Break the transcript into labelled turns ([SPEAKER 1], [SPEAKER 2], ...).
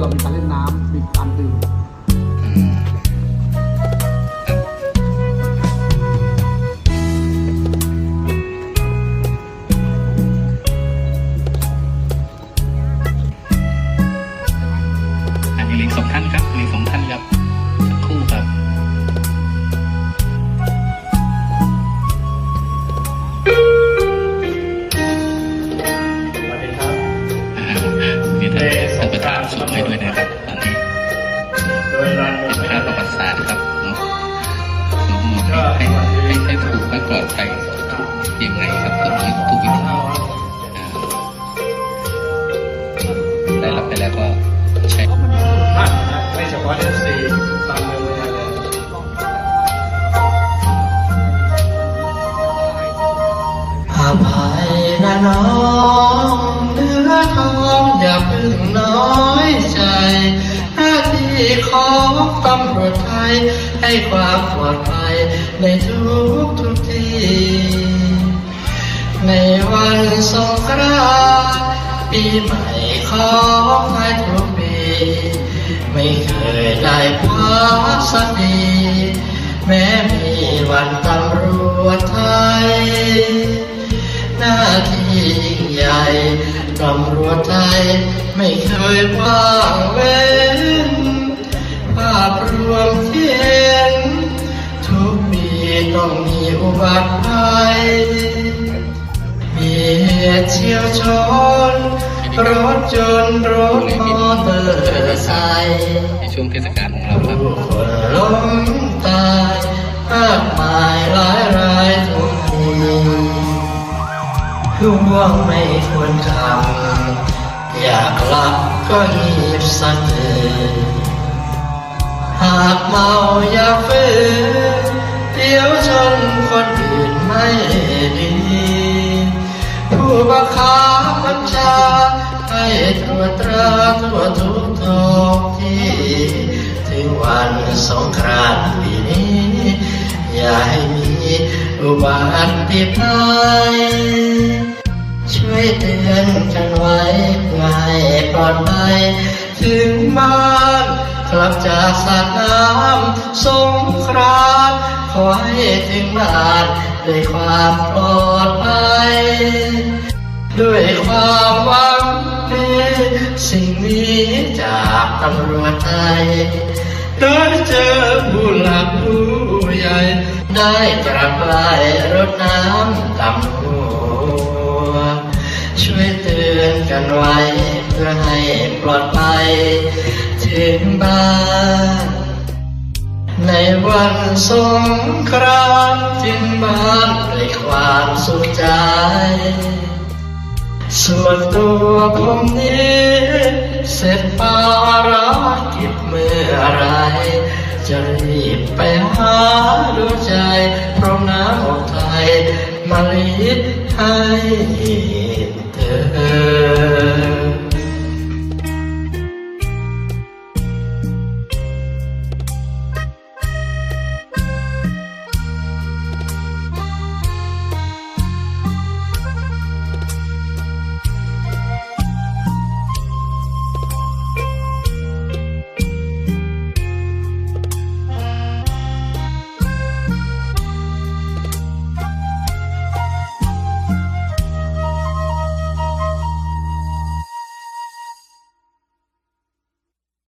[SPEAKER 1] เรามีการเล่นน้ำ
[SPEAKER 2] ชาติส่งให้ด้วยนะครับตอนนี้
[SPEAKER 3] าประว
[SPEAKER 2] ัติศาสตร์ครับให้
[SPEAKER 3] ให้ให้ถ
[SPEAKER 2] ูกให้ปลอดภัยยังไงครับตรงนี้ทุกวิธีได้รับไปแล้วก็ใช้
[SPEAKER 3] ไม่เฉพาะเอฟซีบางเมือง
[SPEAKER 4] อภัยนะน้อง กำรัวไทย ให้ความปลอดภัยในทุกทุกที่ ในวันสงกรานต์ปีใหม่ของไทยทุกปี ไม่เคยได้พักสักทีแม้มีวันตำรวจไทย หน้าที่ยิ่งใหญ่ตำรวจไทยไม่เคยว่างเว้น อุบัติภัยมีเหตุเฉียวชน
[SPEAKER 2] ร
[SPEAKER 4] ถจนรถมอเตอร์ไซค์ใ
[SPEAKER 2] นช่วงเทศกาลของเราครับ
[SPEAKER 4] คนล้มตายมากมายหลายรายทุกทีห่วงไม่ควรทำอยากหลับก็งีบสักทีหากเมาอย่าฝืน เดี๋ยวชนคนอื่นไม่ดี ผู้บังคับบัญชาให้ตรวจตราทั่วทุกทองที่ ถึงวันสงกรานต์ปีนี้ อย่าให้มีอุบัติภัยช่วยเตือนกันไว้เพื่อให้ปลอดภัยถึงบ้านกลับจากสน้ำสงคราน ต์ขอให้ถึงบ้านด้วยความปลอดภัยด้วยความหวังดีสิ่งนี้จากตำรวจไทยได้เจอผู้หลักผู้ใหญ่ ได้กราบไหว้รดน้ำดำหัวช่วยเตือนกันไว้ เพื่อให้ปลอดภัยถึงบ้าน ในวันสงกรานต์ถึงบ้านด้วยความสุขใจ ส่วนตัวผมนี้เสร็จภารกิจเมื่อไร จะรีบไปหาดูใจพร้อมน้ำอกไทยมาลีดให้เธอ